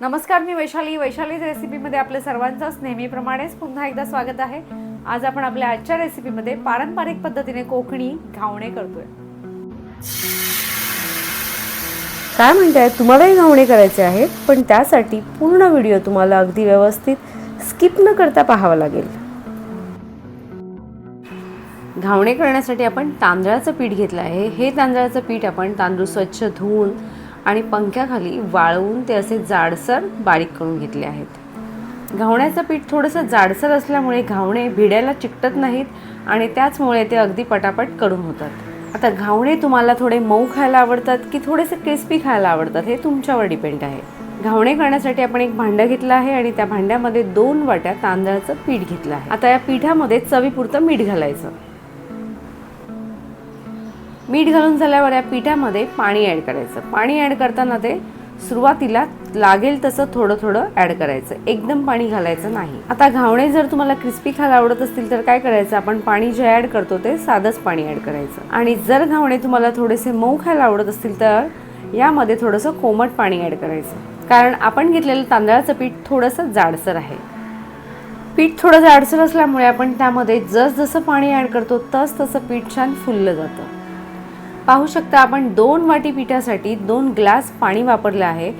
नमस्कार मी वैशाली. वैशालीज रेसिपीमध्ये आपल्या सर्वांचंच नेहमीप्रमाणेच पुन्हा एकदा स्वागत आहे. आज आपण आपल्या आजच्या रेसिपीमध्ये पारंपरिक पद्धतीने कोकणी घावणे करतोय. काय म्हणताय? तुम्हालाही घावणे करायचे आहेत पण त्यासाठी पूर्ण व्हिडिओ तुम्हाला अगदी व्यवस्थित स्किप न करता पाहावा लागेल. घावणे करण्यासाठी आपण तांदळाचं पीठ घेतलं आहे. हे तांदळाचं पीठ आपण तांदूळ स्वच्छ धुवून आणि पंख्याखाली वाळवून ते असे जाडसर बारीक करून घेतले आहेत. घावण्याचं पीठ थोडंसं जाडसर असल्यामुळे घावणे भिड्याला चिकटत नाहीत आणि त्याचमुळे ते अगदी पटापटकडून होतात. आता घावणे तुम्हाला थोडे मऊ खायला आवडतात की थोडेसे क्रिस्पी खायला आवडतात हे तुमच्यावर डिपेंड आहे. घावणे करण्यासाठी आपण एक भांडं घेतलं आहे आणि त्या भांड्यामध्ये दोन वाट्या तांदळाचं पीठ घेतलं आहे. आता या पिठामध्ये चवीपुरतं मीठ घालायचं. मीठ घालून झाल्यावर या पिठामध्ये पाणी ॲड करायचं. पाणी ॲड करताना ते सुरुवातीला लागेल तसं थोडं थोडं ॲड करायचं. एकदम पाणी घालायचं नाही. आता घावणे जर तुम्हाला क्रिस्पी खायला आवडत असतील तर काय करायचं? आपण पाणी जे ॲड करतो ते साधंच पाणी ॲड करायचं. आणि जर घावणे तुम्हाला थोडेसे मऊ खायला आवडत असतील तर यामध्ये थोडंसं कोमट पाणी ॲड करायचं. कारण आपण घेतलेलं तांदळाचं पीठ थोडंसं जाडसर आहे. पीठ थोडं जाडसर असल्यामुळे आपण त्यामध्ये जसजसं पाणी ॲड करतो तस तसं पीठ छान फुललं जातं. पाहू शकता आपण दोन वाटी पिठासाठी दोन ग्लास पाणी वापरलं आहे.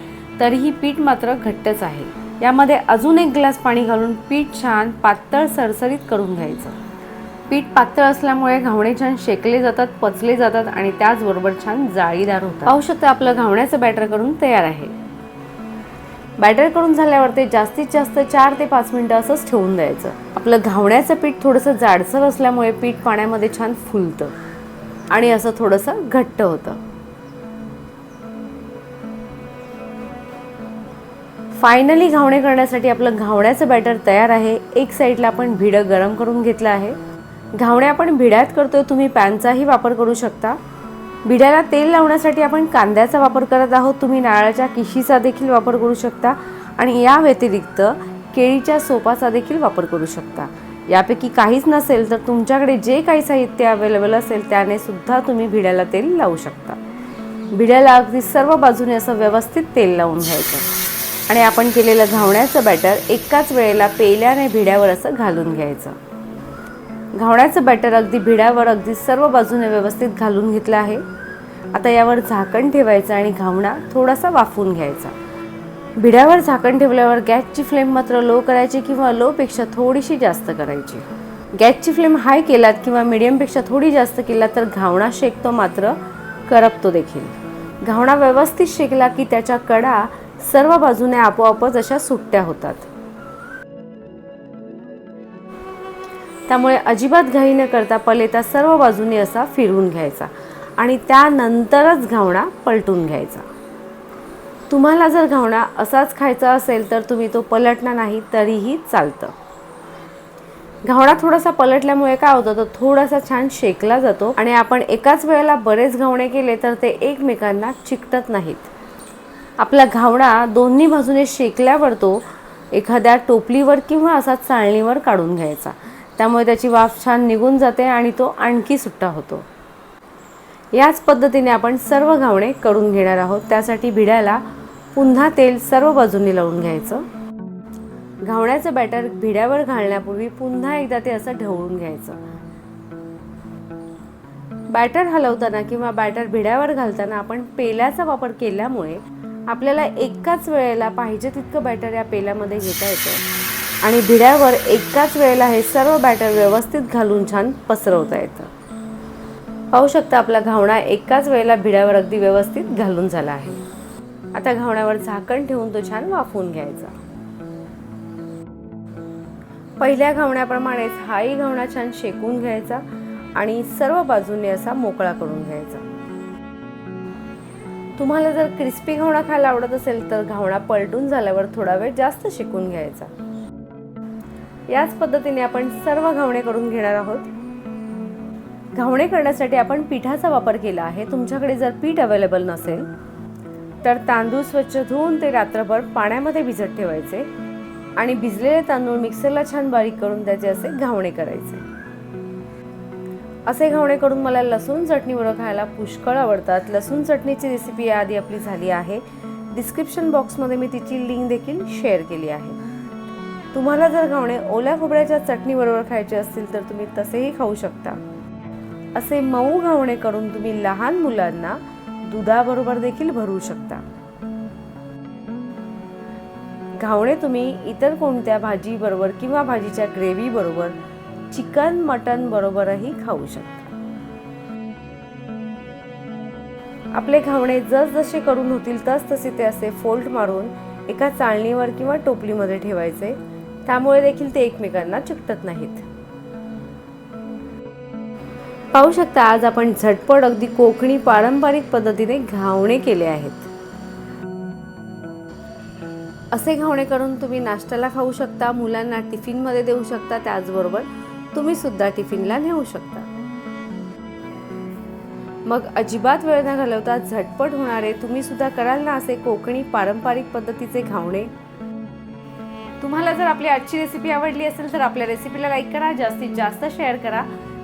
तरीही पीठ मात्र घट्टच आहे. यामध्ये अजून एक ग्लास पाणी घालून पीठ छान पातळ सरसरीत करून घ्यायचं. पीठ पातळ असल्यामुळे घावणे छान शेकले जातात पचले जातात आणि त्याचबरोबर छान जाळीदार होतात. पाहू शकता आपलं घावण्याचं बॅटर करून तयार आहे. बॅटर करून झाल्यावर ते जास्तीत जास्त चार ते पाच मिनटं असंच ठेवून द्यायचं. आपलं घावण्याचं पीठ थोडंसं जाडसर असल्यामुळे पीठ पाण्यामध्ये छान फुलतं. आणि असं थोडंसं घट्ट होतं. फायनली घावणे करण्यासाठी आपलं घावण्याचं बॅटर तयार आहे. एक साईडला आपण भिडं गरम करून घेतलं आहे. घावणे आपण भिड्यात करतोय तुम्ही पॅनचाही वापर करू शकता. भिड्याला तेल लावण्यासाठी आपण कांद्याचा वापर करत आहोत. तुम्ही नारळाच्या किशीचा देखील वापर करू शकता आणि या व्यतिरिक्त केळीच्या सोपाचा देखील वापर करू शकता. यापैकी काहीच नसेल तर तुमच्याकडे जे काही साहित्य अवेलेबल असेल त्याने सुद्धा तुम्ही भिड्याला तेल लावू शकता. भिड्याला अगदी सर्व बाजूने असं व्यवस्थित तेल लावून घ्यायचं. आणि आपण केलेलं घावण्याचं बॅटर एकाच वेळेला पेल्याने भिड्यावर असं घालून घ्यायचं. घावण्याचं बॅटर अगदी भिड्यावर अगदी सर्व बाजूने व्यवस्थित घालून घेतलं आहे. आता यावर झाकण ठेवायचं आणि घावणा थोडासा वाफवून घ्यायचा. भिड्यावर झाकण ठेवल्यावर गॅसची फ्लेम मात्र लो करायची किंवा लोपेक्षा थोडीशी जास्त करायची. गॅसची फ्लेम हाय केलात किंवा मिडियमपेक्षा थोडी जास्त केला तर घावणा शेकतो मात्र करपतो देखील. घावणा व्यवस्थित शेकला की त्याच्या कडा सर्व बाजूने आपोआपच अशा सुट्ट्या होतात. त्यामुळे अजिबात घाई न करता पलेता सर्व बाजूने असा फिरवून घ्यायचा आणि त्यानंतरच घावणा पलटून घ्यायचा. तुम्हाला जर घावणा असाच खायचा असेल तर तुम्ही तो पलटणार नाही तरीही चालतं. घावणा थोडासा पलटल्यामुळे काय होतं तो थोडासा छान शेकला जातो आणि आपण एकाच वेळेला बरेच घावणे केले तर ते एकमेकांना चिकटत नाहीत. आपला घावणा दोन्ही बाजूने शेकल्यावर तो एखाद्या टोपलीवर किंवा असा चाळणीवर काढून घ्यायचा. त्यामुळे त्याची वाफ छान निघून जाते आणि तो आणखी सुट्टा होतो. याच पद्धतीने आपण सर्व घावणे करून घेणार आहोत. त्यासाठी भिड्याला पुन्हा तेल सर्व बाजूंनी लावून घ्यायचं. घावण्याचं बॅटर भिड्यावर घालण्यापूर्वी पुन्हा एकदा ते असं ढवळून घ्यायचं. बॅटर हलवताना किंवा बॅटर भिड्यावर घालताना आपण पेल्याचा वापर केल्यामुळे आपल्याला एकाच वेळेला पाहिजे तितकं बॅटर या पेल्यामध्ये घेता येतं. आणि भिड्यावर एकाच वेळेला हे सर्व बॅटर व्यवस्थित घालून छान पसरवता येतं. पाहू शकता आपला घावणा एकाच वेळेला भिड्यावर अगदी व्यवस्थित घालून झाला आहे. आता घावण्यावर झाकण ठेवून तो छान वाफवून घ्यायचा. पहिल्या घावण्याप्रमाणेच हाही घावणा छान शेकून घ्यायचा आणि सर्व बाजूने असा मोकळा करून घ्यायचा. तुम्हाला जर क्रिस्पी घावणा खायला आवडत असेल तर घावणा पलटून झाल्यावर थोडा वेळ जास्त शिकून घ्यायचा. याच पद्धतीने आपण सर्व घावणे करून घेणार आहोत. घावणे करण्यासाठी आपण पिठाचा वापर केला आहे. तुमच्याकडे जर पीठ अवेलेबल नसेल तर तांदूळ स्वच्छ धुवून ते रात्रभर पाण्यामध्ये भिजत ठेवायचे आणि भिजलेले तांदूळ मिक्सरला छान बारीक करून त्याचे असे घावणे करायचे. असे घावणे करून मला लसूण चटणीबरोबर खायला पुष्कळ आवडतात. लसूण चटणीची रेसिपी याआधी आपली झाली आहे. डिस्क्रिप्शन बॉक्समध्ये मी तिची लिंक देखील शेअर केली आहे. तुम्हाला जर घावणे ओल्या खोबऱ्याच्या चटणीबरोबर खायचे असतील तर तुम्ही तसेही खाऊ शकता. असे मऊ घावणे करून तुम्ही लहान मुलांना दुधाबरोबर देखील भरू शकता. घावणे तुम्ही इतर कोणत्या भाजीबरोबर किंवा भाजीच्या ग्रेव्ही बरोबर चिकन मटन बरोबरही खाऊ शकता. आपले घावणे जसजसे करून होतील तस तसे ते असे फोल्ड मारून एका चाळणीवर किंवा टोपलीमध्ये ठेवायचे. त्यामुळे देखील ते एकमेकांना चिकटत नाहीत. पाहू शकता आज आपण झटपट अगदी कोकणी पारंपरिक पद्धतीने घावणे केले आहेत. असे घावणे करून तुम्ही नाश्त्याला खाऊ शकता मुलांना टिफिनमध्ये देऊ शकता त्याचबरोबर तुम्ही सुद्धा टिफिनला नेऊ शकता. मग अजिबात वेळ न घालवता झटपट होणारे तुम्ही सुद्धा कराल ना असे कोकणी पारंपरिक पद्धतीचे घावणे? तुम्हाला जर आपली आजची रेसिपी आवडली असेल तर आपल्या रेसिपीला लाईक करा जास्तीत जास्त शेअर करा.